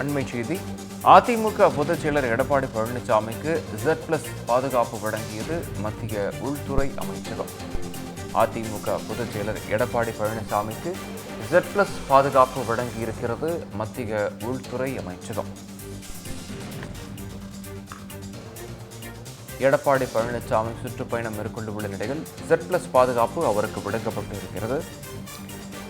அண்மை செய்தி. அதிமுக பொதுச் செயலர் எடப்பாடி பழனிசாமிக்கு ஜெட் பிளஸ் பாதுகாப்பு வழங்கியது மத்திய உள்துறை அமைச்சகம். அதிமுக பொதுச் செயலர் எடப்பாடி பழனிசாமிக்கு ஜெட் பிளஸ் பாதுகாப்பு வழங்கியிருக்கிறது மத்திய உள்துறை அமைச்சகம். எடப்பாடி பழனிசாமி சுற்றுப்பயணம் மேற்கொண்டுள்ள நிலையில் ஜெட் பிளஸ் பாதுகாப்பு அவருக்கு வழங்கப்பட்டு இருக்கிறது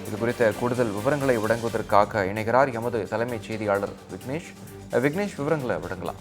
இது குறித்த கூடுதல் விவரங்களை வழங்குவதற்காக இணைகிறார் எமது தலைமைச் செய்தியாளர் விக்னேஷ். விக்னேஷ் விவரங்களை வழங்கலாம்.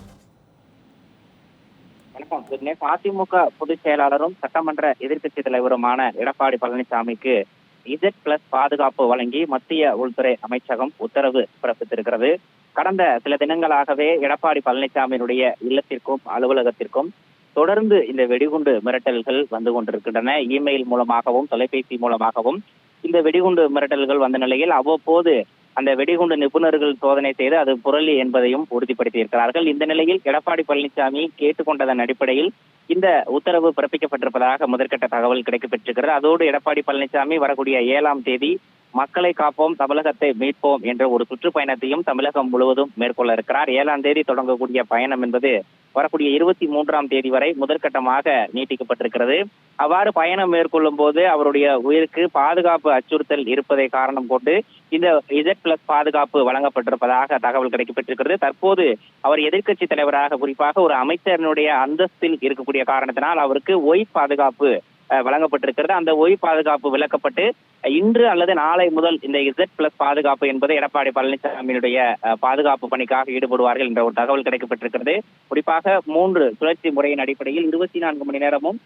வணக்கம். விக்னேஷ் அதிமுக பொதுச் செயலாளரும் சட்டமன்ற எதிர்க்கட்சி தலைவருமான எடப்பாடி பழனிசாமிக்கு இசட் பிளஸ் பாதுகாப்பு வழங்கி மத்திய உள்துறை அமைச்சகம் உத்தரவு பிறப்பித்திருக்கிறது. கடந்த சில தினங்களாகவே எடப்பாடி பழனிசாமியினுடைய இல்லத்திற்கும் அலுவலகத்திற்கும் தொடர்ந்து இந்த வெடிகுண்டு மிரட்டல்கள் வந்து கொண்டிருக்கின்றன. இமெயில் மூலமாகவும் தொலைபேசி மூலமாகவும் இந்த வெடிகுண்டு மிரட்டல்கள் வந்த நிலையில் அவ்வப்போது அந்த வெடிகுண்டு நிபுணர்கள் சோதனை செய்து அது புரளி என்பதையும் உறுதிப்படுத்தியிருக்கிறார்கள். இந்த நிலையில் எடப்பாடி பழனிசாமி கேட்டுக்கொண்டதன் அடிப்படையில் இந்த உத்தரவு பிறப்பிக்கப்பட்டிருப்பதாக முதற்கட்ட தகவல் கிடைக்கப்பெற்றிருக்கிறது. அதோடு எடப்பாடி பழனிசாமி வரக்கூடிய ஏழாம் தேதி மக்களை காப்போம் தமிழகத்தை மீட்போம் என்ற ஒரு சுற்றுப்பயணத்தையும் தமிழகம் முழுவதும் மேற்கொள்ள இருக்கிறார். ஏழாம் தேதி தொடங்கக்கூடிய பயணம் என்பது வரக்கூடிய இருபத்தி மூன்றாம் தேதி வரை முதற்கட்டமாக நீட்டிக்கப்பட்டிருக்கிறது. அவ்வாறு பயணம் மேற்கொள்ளும் போது அவருடைய உயிருக்கு பாதுகாப்பு அச்சுறுத்தல் இருப்பதை காரணம் கொண்டு இந்த இசட் பிளஸ் பாதுகாப்பு வழங்கப்பட்டிருப்பதாக தகவல் கிடைக்கப்பட்டிருக்கிறது. தற்போது அவர் எதிர்க்கட்சி தலைவராக குறிப்பாக ஒரு அமைச்சரினுடைய அந்தஸ்தில் இருக்கக்கூடிய காரணத்தினால் அவருக்கு ஒய் பாதுகாப்பு வழங்கப்பட்டிருக்கிறது. அந்த ஒய் பாதுகாப்பு விளக்கப்பட்டு இன்று அல்லது நாளை முதல் இந்த இசட் பிளஸ் பாதுகாப்பு என்பது எடப்பாடி பழனிசாமியினுடைய அஹ், பாதுகாப்பு பணிக்காக ஈடுபடுவார்கள் என்ற ஒரு தகவல் கிடைக்கப்பட்டிருக்கிறது. குறிப்பாக மூன்று சுழற்சி முறையின் அடிப்படையில் இருபத்தி நான்கு மணி நேரமும்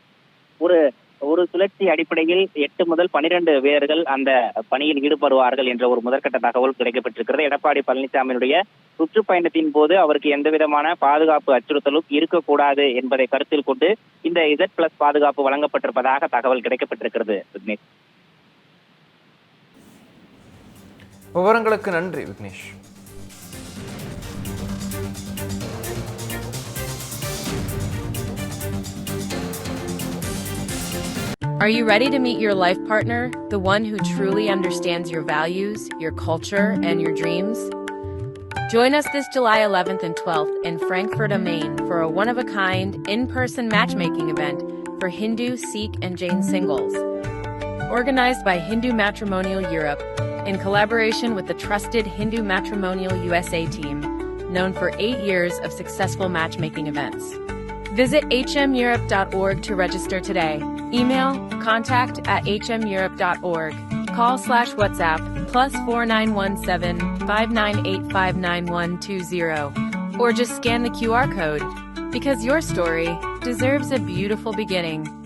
ஒரு ஒரு சுழற்சி அடிப்படையில் எட்டு முதல் பனிரெண்டு வீரர்கள் அந்த பணியில் ஈடுபடுவார்கள் என்ற ஒரு முதற்கட்ட தகவல் கிடைக்கப்பட்டிருக்கிறது. எடப்பாடி பழனிசாமியினுடைய சுற்றுப்பயணத்தின் போது அவருக்கு எந்த விதமான பாதுகாப்பு அச்சுறுத்தலும் இருக்கக்கூடாது என்பதை கருத்தில் கொண்டு இந்த இசட் பிளஸ் பாதுகாப்பு வழங்கப்பட்டிருப்பதாக தகவல் கிடைக்கப்பட்டிருக்கிறது. விக்னேஷ். விவரங்களுக்கு நன்றி Vignesh. Are you ready to meet your life partner, the one who truly understands your values, your culture, and your dreams? Join us this July 11th and 12th in Frankfurt am Main for a one of a kind, in person matchmaking event for Hindu, Sikh, and Jain singles. Organized by Hindu Matrimonial Europe in collaboration with the trusted Hindu Matrimonial USA team, known for eight years of successful matchmaking events. Visit hmeurope.org to register today. Email contact at hmeurope.org. Call slash WhatsApp plus 4917 598 59120. Or just scan the QR code because your story deserves a beautiful beginning.